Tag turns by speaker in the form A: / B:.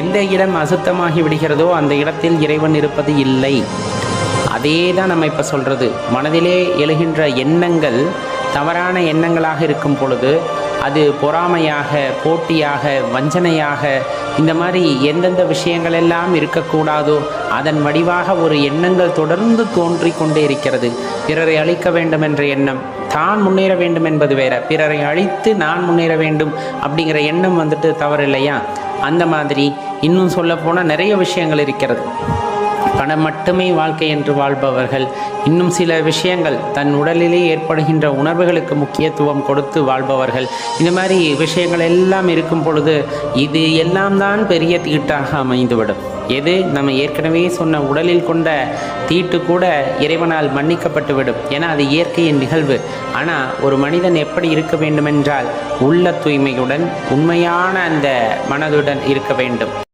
A: எந்த இடம் அசுத்தமாகி விடுகிறதோ அந்த இடத்தில் இறைவன் இருப்பது இல்லை. அதே தான் நம்ம இப்போ சொல்கிறது மனதிலே எழுகின்ற எண்ணங்கள் தவறான எண்ணங்களாக இருக்கும் பொழுது அது பொறாமையாக போட்டியாக வஞ்சனையாக இந்த மாதிரி எந்தெந்த விஷயங்கள் எல்லாம் இருக்கக்கூடாதோ அதன் வடிவாக ஒரு எண்ணங்கள் தொடர்ந்து தோன்றி கொண்டே இருக்கிறது. பிறரை அழிக்க வேண்டும் என்ற எண்ணம் தான் முன்னேற வேண்டும் என்பது வேற. பிறரை அழித்து நான் முன்னேற வேண்டும் அப்படிங்கிற எண்ணம் வந்துட்டு தவறு இல்லையா அந்த மாதிரி இன்னும் சொல்லப்போனால் நிறைய விஷயங்கள் இருக்கிறது. பணம் மட்டுமே வாழ்க்கை என்று வாழ்பவர்கள். இன்னும் சில விஷயங்கள் தன் உடலிலே ஏற்படுகின்ற உணர்வுகளுக்கு முக்கியத்துவம் கொடுத்து வாழ்பவர்கள். இந்த மாதிரி விஷயங்கள் எல்லாம் இருக்கும் பொழுது இது எல்லாம் தான் பெரிய தீட்டாக அமைந்துவிடும். எது? நம்ம ஏற்கனவே சொன்ன உடலில் கொண்ட தீட்டு கூட இறைவனால் மன்னிக்கப்பட்டு விடும் ஏன்னா அது இயற்கையின் நிகழ்வு. ஆனால் ஒரு மனிதன் எப்படி இருக்க வேண்டுமென்றால் உள்ள தூய்மையுடன் உண்மையான அந்த மனதுடன் இருக்க வேண்டும்.